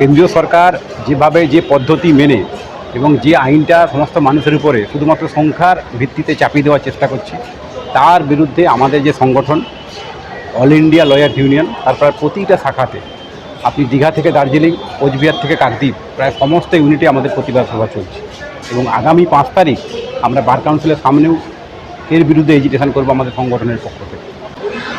কেন্দ্রীয় সরকার যেভাবে যে পদ্ধতি মেনে এবং যে আইনটা সমস্ত মানুষের উপরে শুধুমাত্র সংখ্যার ভিত্তিতে চাপিয়ে দেওয়ার চেষ্টা করছে, তার বিরুদ্ধে আমাদের যে সংগঠন, অল ইন্ডিয়া লয়ার ইউনিয়ন তারপর প্রতিটা শাখাতে, আপনি দীঘা থেকে দার্জিলিং, কোচবিহার থেকে কাকদ্বীপ, প্রায় সমস্ত ইউনিটে আমাদের প্রতিবাদ সভা চলছে। এবং আগামী পাঁচ তারিখ আমরা বার কাউন্সিলের সামনেও এর বিরুদ্ধে এজিটেশন করব আমাদের সংগঠনের পক্ষ থেকে।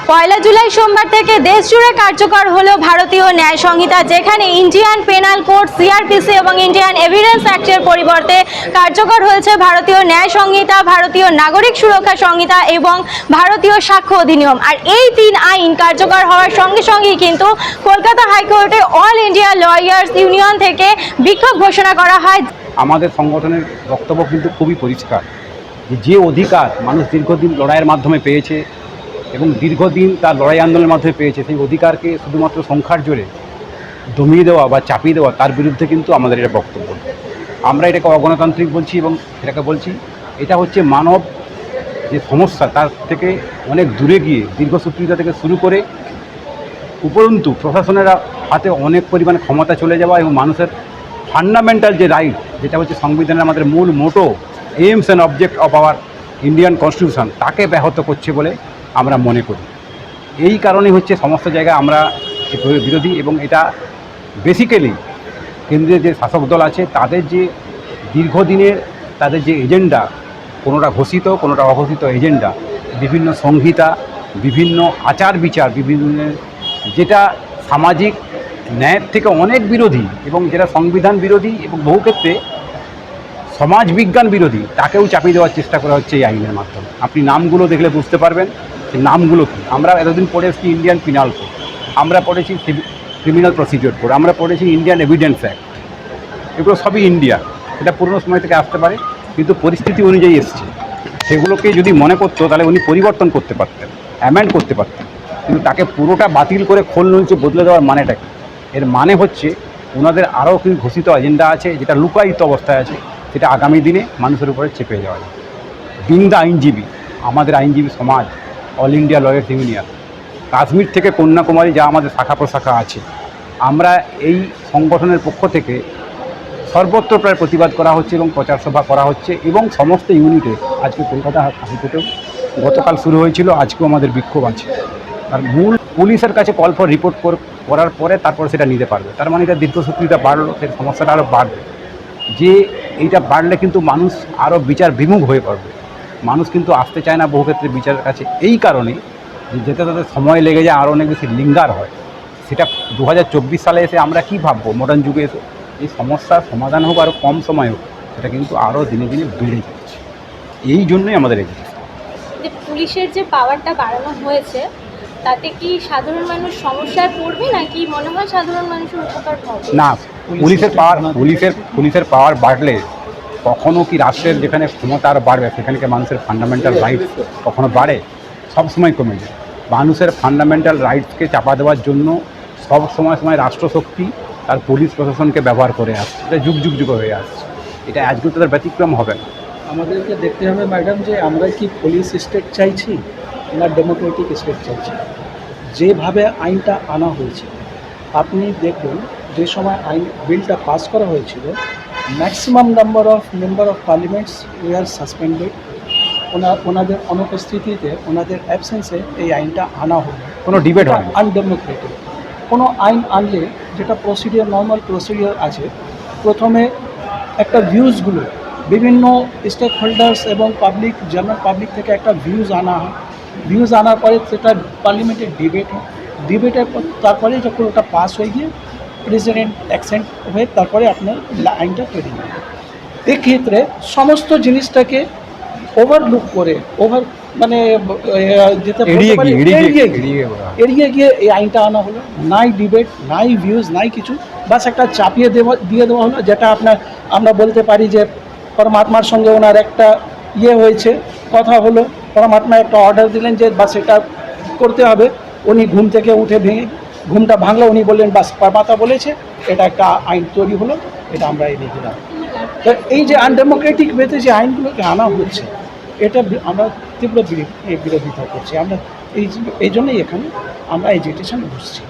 পয়লা জুলাই সোমবার থেকে দেশ জুড়ে কার্যকর হলো ভারতীয় ন্যায় সংহিতা, যেখানে ইন্ডিয়ান পেনাল কোড সিআরপিসি এবং ইন্ডিয়ান এভিডেন্স অ্যাক্টের পরিবর্তে কার্যকর হয়েছে ভারতীয় ন্যায় সংহিতা, ভারতীয় নাগরিক সুরক্ষা সংহিতা এবং ভারতীয় সাক্ষ্য অধিনিয়ম। আর এই তিন আইন কার্যকর হওয়ার সঙ্গে সঙ্গেই কিন্তু কলকাতা হাইকোর্টে অল ইন্ডিয়া লয়ার্স ইউনিয়ন থেকে বিক্ষোভ ঘোষণা করা হয়। আমাদের সংগঠনের বক্তব্য কিন্তু খুবই পরিষ্কার। যে অধিকার মানুষ দীর্ঘদিন লড়াইয়ের মাধ্যমে পেয়েছে এবং দীর্ঘদিন তার লড়াই আন্দোলনের মাধ্যমে পেয়েছে। সেই অধিকারকে শুধুমাত্র সংখ্যার জোরে দমিয়ে দেওয়া বা চাপিয়ে দেওয়া তার বিরুদ্ধে কিন্তু আমাদের এটা বক্তব্য। আমরা এটাকে অগণতান্ত্রিক বলছি এবং এটাকে বলছি, এটা হচ্ছে মানব যে সমস্যা, তার থেকে অনেক দূরে গিয়ে দীর্ঘসূত্রিতা থেকে শুরু করে উপরন্তু প্রশাসনের হাতে অনেক পরিমাণে ক্ষমতা চলে যাওয়া এবং মানুষের ফান্ডামেন্টাল যে রাইট যেটা হচ্ছে সংবিধানের আমাদের মূল motto aims and object of our Indian constitution তাকে ব্যাহত করছে বলে আমরা মনে করি। এই কারণেই হচ্ছে সমস্ত জায়গায় আমরা বিরোধী এবং এটা বেসিক্যালি কেন্দ্রীয় যে শাসক দল আছে, তাদের যে দীর্ঘদিনের তাদের যে এজেন্ডা কোনোটা ঘোষিত, কোনোটা অঘোষিত এজেন্ডা বিভিন্ন সংহিতা, বিভিন্ন আচার বিচার, বিভিন্ন যেটা সামাজিক ন্যায়ের থেকে অনেক বিরোধী এবং যেটা সংবিধান বিরোধী এবং বহু ক্ষেত্রে সমাজ বিজ্ঞান বিরোধী, তাকেও চাপিয়ে দেওয়ার চেষ্টা করা হচ্ছে এই আইনের মাধ্যমে। আপনি নামগুলো দেখলে বুঝতে পারবেন। নামগুলো কী? আমরা এতদিন পড়ে এসেছি ইন্ডিয়ান পিনাল কোড আমরা পড়েছি ক্রিমিনাল প্রসিডিওর কোড আমরা পড়েছি ইন্ডিয়ান এভিডেন্স অ্যাক্ট এগুলো সবই ইন্ডিয়া এটা পুরনো সময় থেকে আসতে পারে, কিন্তু পরিস্থিতি অনুযায়ী এসছে। সেগুলোকে যদি মনে করতো, তাহলে উনি পরিবর্তন করতে পারতেন অ্যামেন্ড করতে পারতেন। কিন্তু তাকে পুরোটা বাতিল করে খোল নলচে বদলে দেওয়ার মানেটা কি? এর মানে হচ্ছে ওনাদের আরও কিছু ঘোষিত এজেন্ডা আছে, যেটা লুকায়িত অবস্থায় আছে, সেটা আগামী দিনে মানুষের উপরে চেপে যাওয়া যায় বিন্দা আইনজীবী, আমাদের আইনজীবী সমাজ all India lawyers union. Kashmir থেকে কন্যাকুমারী যা আমাদের শাখা প্রশাখা আছে। আমরা এই সংগঠনের পক্ষ থেকে সর্বত্র প্রায় প্রতিবাদ করা হচ্ছে এবং প্রচার সভা করা হচ্ছে এবং সমস্ত ইউনিটে, আজকে কলকাতা হাইকোর্টেও গতকাল শুরু হয়েছিল, আজকেও আমাদের বিক্ষোভ আছে। আর মূল পুলিশের কাছে কল ফর রিপোর্ট করার পরে তারপর সেটা নিতে পারবে। তার মানে এটা দীর্ঘসূত্রিতা বাড়লো সেই সমস্যাটা আরও বাড়বে। যে এইটা বাড়লে কিন্তু মানুষ আরও বিচার বিমুখ হয়ে পড়বে। মানুষ কিন্তু আসতে চায় না বহু ক্ষেত্রে বিচারের কাছে। এই কারণে যে যেতে তাদের সময় লেগে যায় আরও অনেক বেশি লিঙ্গার হয়। সেটা দু হাজার চব্বিশ সালে এসে আমরা কি ভাববো? মডার্ন যুগে এসে এই সমস্যার সমাধান হোক আরও কম সময় হোক সেটা কিন্তু আরও দিনে দিনে বেড়ে যাচ্ছে। এই জন্যই আমাদের এগিয়ে যে পুলিশের যে পাওয়ারটা বাড়ানো হয়েছে তাতে কি সাধারণ মানুষ সমস্যায় পড়বে নাকি মনে হয় সাধারণ মানুষের উপকার হবে? না পুলিশের পাওয়ার পুলিশের পুলিশের পাওয়ার বাড়লে কখনো কি রাষ্ট্রের যেখানে ক্ষমতা আর বাড়বে, সেখানে মানুষের ফান্ডামেন্টাল রাইটস কখনো বাড়ে? সব সময় কমে যায়। মানুষের ফান্ডামেন্টাল রাইটসকে চাপা দেওয়ার জন্য সব সময় সময় রাষ্ট্রশক্তি তার পুলিশ প্রশাসনকে ব্যবহার করে আসছে। এটা যুগ যুগ যুগ হয়ে আসছে। এটা আজকে তাদের ব্যতিক্রম হবে না। আমাদেরকে দেখতে হবে ম্যাডাম যে আমরা কি পুলিশ স্টেট চাইছি না ডেমোক্রেটিক স্টেট চাইছি? যেভাবে আইনটা আনা হয়েছে, আপনি দেখুন যে সময় আইন বিলটা পাস করা হয়েছিল maximum number of member of parliaments we are suspended ওনার ওনাদের অনুপস্থিতিতে ওনাদের অ্যাবসেন্সে এই আইনটা আনা হলো। কোনো ডিবেট হয় আনডেমোক্রেটিক কোনো আইন আনলে যেটা প্রসিডিওর নর্মাল প্রসিডিওর আছে প্রথমে একটা ভিউজগুলো বিভিন্ন স্টেক হোল্ডার্স এবং পাবলিক জেনারেল পাবলিক থেকে একটা ভিউজ আনা হয়। ভিউজ আনার পরে সেটা পার্লিমেন্টে ডিবেট হয়। ডিবেটের পর তারপরে যখন ওটা পাস হয়ে গিয়ে প্রেসিডেন্ট অ্যাকসেন্ট হয়ে তারপরে আপনার আইনটা তৈরি হয় এক্ষেত্রে সমস্ত জিনিসটাকে ওভারলুক করে ওভার মানে হয়। এড়িয়ে গিয়ে এই আইনটা আনা হলো। নাই ডিবেট নাই ভিউজ নাই কিছু। বাস একটা চাপিয়ে দেওয়া দিয়ে দেওয়া হলো যেটা আপনার আমরা বলতে পারি যে পরমাত্মার সঙ্গে ওনার একটা ইয়ে হয়েছে কথা হলো। পরমাত্মা একটা অর্ডার দিলেন যে বাস এটা করতে হবে। উনি ঘুম থেকে উঠে ভেঙে ঘুমটা ভাঙলো, উনি বললেন, বাস, পাতা বলেছে, এটা একটা আইন তৈরি হলো, এটা আমরা এনে দিলাম তো এই যে আনডেমোক্রেটিক ওয়েতে যে আইনগুলোকে আনা হচ্ছে, এটা আমরা তীব্র বিরো- বিরোধিতা করছি। আমরা এই এই জন্যই এখানে আমরা এজিটেশন বসছি।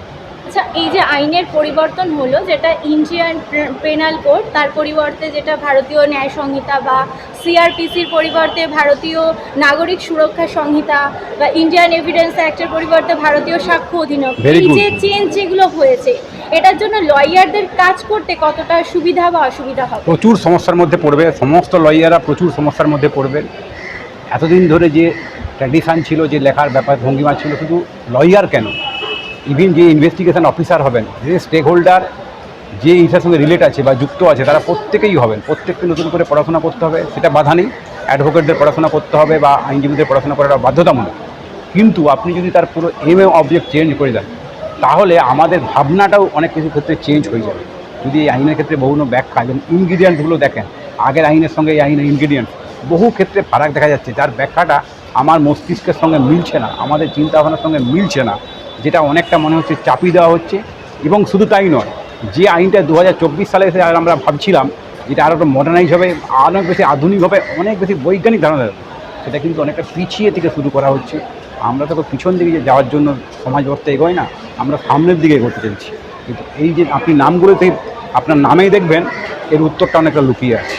আচ্ছা এই যে আইনের পরিবর্তন হলো যেটা ইন্ডিয়ান পেনাল কোড তার পরিবর্তে যেটা ভারতীয় ন্যায় সংহিতা বা সিআরপিসির পরিবর্তে ভারতীয় নাগরিক সুরক্ষা সংহিতা বা ইন্ডিয়ান এভিডেন্স অ্যাক্টের পরিবর্তে ভারতীয় সাক্ষ্য অধিনিয়ম এই যে চেঞ্জ যেগুলো হয়েছে এটার জন্য লয়ারদের কাজ করতে কতটা সুবিধা বা অসুবিধা হবে? প্রচুর সমস্যার মধ্যে পড়বে সমস্ত লয়াররা প্রচুর সমস্যার মধ্যে পড়বেন এতদিন ধরে যে ট্র্যাডিশান ছিল যে লেখার ব্যাপার ভঙ্গিমা ছিল শুধু লয়ার কেন? ইভিন যে ইনভেস্টিগেশন অফিসার হবেন, যে স্টেক হোল্ডার যে ইটার সঙ্গে রিলেট আছে বা যুক্ত আছে, তারা প্রত্যেকেই হবেন। প্রত্যেককে নতুন করে পড়াশোনা করতে হবে, সেটা বাধা নেই। অ্যাডভোকেটদের পড়াশোনা করতে হবে বা আইনজীবীদের পড়াশোনা করাটা বাধ্যতামূলক। কিন্তু আপনি যদি তার পুরো এম এ অবজেক্ট চেঞ্জ করে দেন, তাহলে আমাদের ভাবনাটাও অনেক কিছু ক্ষেত্রে চেঞ্জ হয়ে যাবে। যদি এই আইনের ক্ষেত্রে বহু ব্যাখ্যা এবং ইনগ্রিডিয়েন্টসগুলো দেখেন, আগের আইনের সঙ্গে এই আইনের ইনগ্রিডিয়েন্টস বহু ক্ষেত্রে ফারাক দেখা যাচ্ছে। যার ব্যাখ্যাটা আমার মস্তিষ্কের সঙ্গে মিলছে না, আমাদের চিন্তাভাবনার সঙ্গে মিলছে না। যেটা অনেকটা মনে হচ্ছে চাপিয়ে দেওয়া হচ্ছে। এবং শুধু তাই নয়, যে আইনটা দু হাজার চব্বিশ সালে এসে আর আমরা ভাবছিলাম, যেটা আরও মডার্নাইজ হবে আরও অনেক বেশি আধুনিক হবে, অনেক বেশি বৈজ্ঞানিক ধারণা সেটা কিন্তু অনেকটা পিছিয়ে থেকে শুরু করা হচ্ছে। আমরা তো পিছন দিকে যাওয়ার জন্য সমাজ ব্যবস্থা এগোয় না, আমরা সামনের দিকে এগোতে চলছি কিন্তু এই যে আপনি নামগুলোতে, আপনার নামেই দেখবেন, এর উত্তরটা অনেকটা লুকিয়ে আছে।